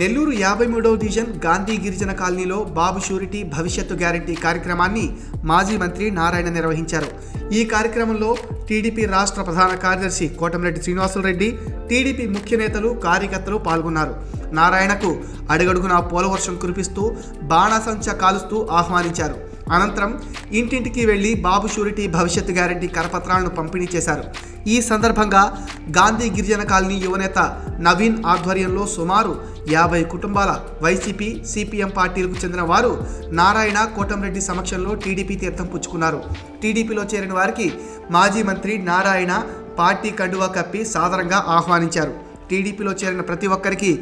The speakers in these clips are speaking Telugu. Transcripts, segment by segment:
నెల్లూరు యాభై మూడవ డివిజన్ గాంధీ గిరిజన కాలనీలో బాబు షూరిటీ భవిష్యత్తు గ్యారంటీ కార్యక్రమాన్ని మాజీ మంత్రి నారాయణ నిర్వహించారు. ఈ కార్యక్రమంలో టీడీపీ రాష్ట్ర ప్రధాన కార్యదర్శి కోటమిరెడ్డి శ్రీనివాసులరెడ్డి టీడీపీ ముఖ్య నేతలు కార్యకర్తలు పాల్గొన్నారు. నారాయణకు అడుగడుగునా పోలవర్షం కురిపిస్తూ బాణాసంచ కాలుస్తూ ఆహ్వానించారు. అనంతరం ఇంటింటికి వెళ్ళి బాబు షూరిటీ భవిష్యత్తు గ్యారంటీ కరపత్రాలను పంపిణీ చేశారు. ఈ సందర్భంగా గాంధీ గిరిజన కాలనీ యువనేత నవీన్ ఆధ్వర్యంలో సుమారు యాభై కుటుంబాల వైసీపీ సిపిఎం పార్టీలకు చెందిన వారు నారాయణ కోటంరెడ్డి సమక్షంలో టీడీపీ తీర్థం పుచ్చుకున్నారు. టీడీపీలో చేరిన వారికి మాజీ మంత్రి నారాయణ పార్టీ కండువా కప్పి సాదరంగా ఆహ్వానించారు. టీడీపీలో చేరిన ప్రతి ఒక్కరికి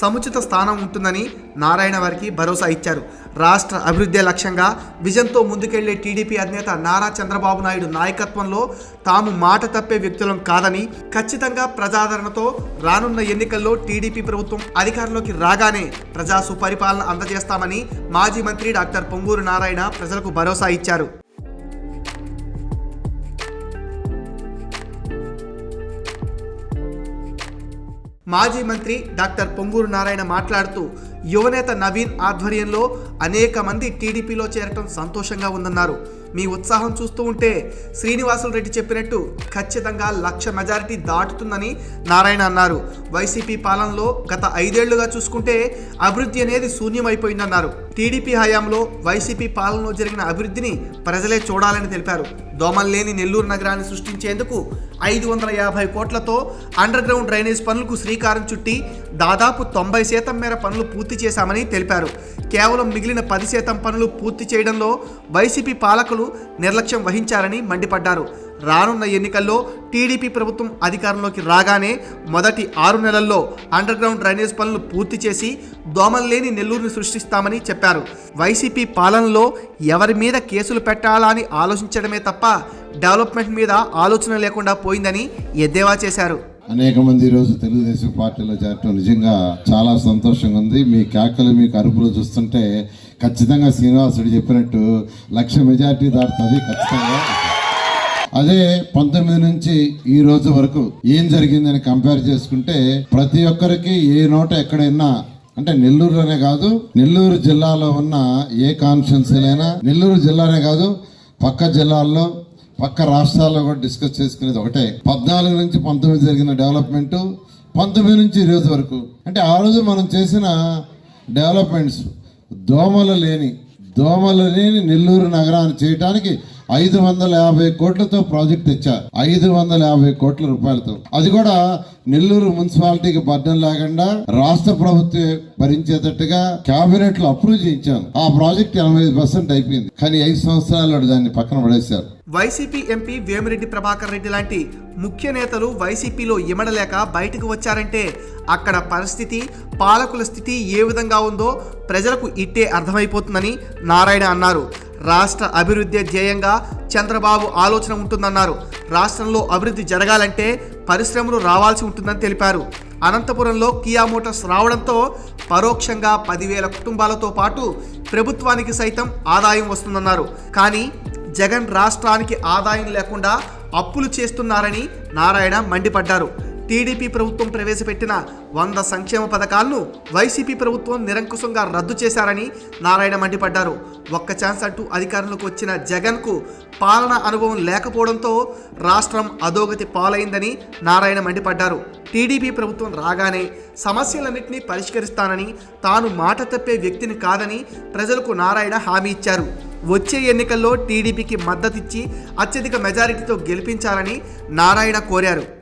సముచిత స్థానం ఉంటుందని నారాయణ వారికి భరోసా ఇచ్చారు. రాష్ట్ర అభివృద్ధి లక్ష్యంగా విజన్తో ముందుకెళ్ళే టీడీపీ అధినేత నారా చంద్రబాబు నాయుడు నాయకత్వంలో తాము మాట తప్పే వ్యక్తులం కాదని ఖచ్చితంగా ప్రజాదరణతో రానున్న ఎన్నికల్లో టీడీపీ ప్రభుత్వం అధికారంలోకి రాగానే ప్రజా సుపరిపాలన అందజేస్తామని మాజీ మంత్రి డాక్టర్ పొంగూరు నారాయణ ప్రజలకు భరోసా ఇచ్చారు. మాజీ మంత్రి డాక్టర్ పొంగూరు నారాయణ మాట్లాడుతూ యువనేత నవీన్ ఆధ్వర్యంలో అనేక మంది టీడీపీలో చేరటం సంతోషంగా ఉందన్నారు. మీ ఉత్సాహం చూస్తూ ఉంటే శ్రీనివాసులు రెడ్డి చెప్పినట్టు ఖచ్చితంగా లక్ష మెజారిటీ దాటుతుందని నారాయణ అన్నారు. వైసీపీ పాలనలో గత ఐదేళ్ళుగా చూసుకుంటే అభివృద్ధి అనేది శూన్యమైపోయిందన్నారు. టీడీపీ హయాంలో వైసీపీ పాలనలో జరిగిన అభివృద్ధిని ప్రజలే చూడాలని తెలిపారు. దోమల్లేని నెల్లూరు నగరాన్ని సృష్టించేందుకు ఐదు వందల యాభై కోట్లతో అండర్ గ్రౌండ్ డ్రైనేజ్ పనులకు శ్రీకారం చుట్టి దాదాపు తొంభై శాతం మేర పనులు పూర్తి చేశామని తెలిపారు. కేవలం మిగిలిన పది శాతం పనులు పూర్తి చేయడంలో వైసీపీ పాలకులు నిర్లక్ష్యం వహించారని మండిపడ్డారు. రానున్న ఎన్నికల్లో టీడీపీ ప్రభుత్వం అధికారంలోకి రాగానే మొదటి ఆరు నెలల్లో అండర్ గ్రౌండ్ డ్రైనేజ్ పనులు పూర్తి చేసి దోమల్లేని నెల్లూరుని సృష్టిస్తామని చెప్పారు. వైసీపీ పాలనలో ఎవరి మీద కేసులు పెట్టాలా అని ఆలోచించడమే తప్ప డెవలప్మెంట్ మీద ఆలోచన లేకుండా పోయిందని ఎద్దేవా చేశారు. అనేక మంది ఈరోజు తెలుగుదేశం పార్టీలో చేరటం నిజంగా చాలా సంతోషంగా ఉంది. మీ కేకలు మీకు అరుపులు చూస్తుంటే ఖచ్చితంగా శ్రీనివాసుడు చెప్పినట్టు లక్ష మెజార్టీ దాటుతుంది ఖచ్చితంగా. అదే పంతొమ్మిది నుంచి ఈ రోజు వరకు ఏం జరిగిందని కంపేర్ చేసుకుంటే ప్రతి ఒక్కరికి ఏ నోట ఎక్కడైనా అంటే నెల్లూరులోనే కాదు నెల్లూరు జిల్లాలో ఉన్న ఏ కాన్స్టిట్యున్సీలైనా నెల్లూరు జిల్లానే కాదు పక్క జిల్లాల్లో పక్క రాష్ట్రాల్లో కూడా డిస్కస్ చేసుకునేది ఒకటే. పద్నాలుగు నుంచి పంతొమ్మిది జరిగిన డెవలప్మెంట్ పంతొమ్మిది నుంచి ఈ రోజు వరకు. అంటే ఆ రోజు మనం చేసిన డెవలప్మెంట్స్ దోమలు లేని దోమలు లేని నెల్లూరు నగరాన్ని చేయడానికి ఐదు వందల యాభై కోట్లతో ప్రాజెక్ట్ తెచ్చారు ఐదు వందల యాభై కోట్ల రూపాయలతో. అది కూడా నెల్లూరు మున్సిపాలిటీకి బద్దం లేకుండా రాష్ట్ర ప్రభుత్వం భరించేటట్టుగా కేబినెట్లో అప్రూవ్ చేయించాను. ఆ ప్రాజెక్ట్ ఎనభై ఐదు పర్సెంట్ అయిపోయింది. కానీ ఐదు సంవత్సరాలు దాన్ని పక్కన పడేశారు. వైసీపీ ఎంపీ వేమిరెడ్డి ప్రభాకర్ రెడ్డి లాంటి ముఖ్య నేతలు వైసీపీలో ఇమడలేక బయటకు వచ్చారంటే అక్కడ పరిస్థితి పాలకుల స్థితి ఏ విధంగా ఉందో ప్రజలకు ఇట్టే అర్థమైపోతుందని నారాయణ అన్నారు. రాష్ట్ర అభివృద్ధి ధ్యేయంగా చంద్రబాబు ఆలోచన ఉంటుందన్నారు. రాష్ట్రంలో అభివృద్ధి జరగాలంటే పరిశ్రమలు రావాల్సి ఉంటుందని తెలిపారు. అనంతపురంలో కియా మోటార్స్ రావడంతో పరోక్షంగా పదివేల కుటుంబాలతో పాటు ప్రభుత్వానికి సైతం ఆదాయం వస్తుందన్నారు. కానీ జగన్ రాష్ట్రానికి ఆదాయం లేకుండా అప్పులు చేస్తున్నారని నారాయణ మండిపడ్డారు. టీడీపీ ప్రభుత్వం ప్రవేశపెట్టిన వంద సంక్షేమ పథకాలను వైసీపీ ప్రభుత్వం నిరంకుశంగా రద్దు చేశారని నారాయణ మండిపడ్డారు. ఒక్క ఛాన్స్ అంటూ అధికారంలోకి వచ్చిన జగన్కు పాలన అనుభవం లేకపోవడంతో రాష్ట్రం అధోగతి పాలైందని నారాయణ మండిపడ్డారు. టీడీపీ ప్రభుత్వం రాగానే సమస్యలన్నింటినీ పరిష్కరిస్తానని తాను మాట తప్పే వ్యక్తిని కాదని ప్రజలకు నారాయణ హామీ ఇచ్చారు. వచ్చే ఎన్నికల్లో టీడీపీకి మద్దతిచ్చి అత్యధిక మెజారిటీతో గెలిపించాలని నారాయణ కోరారు.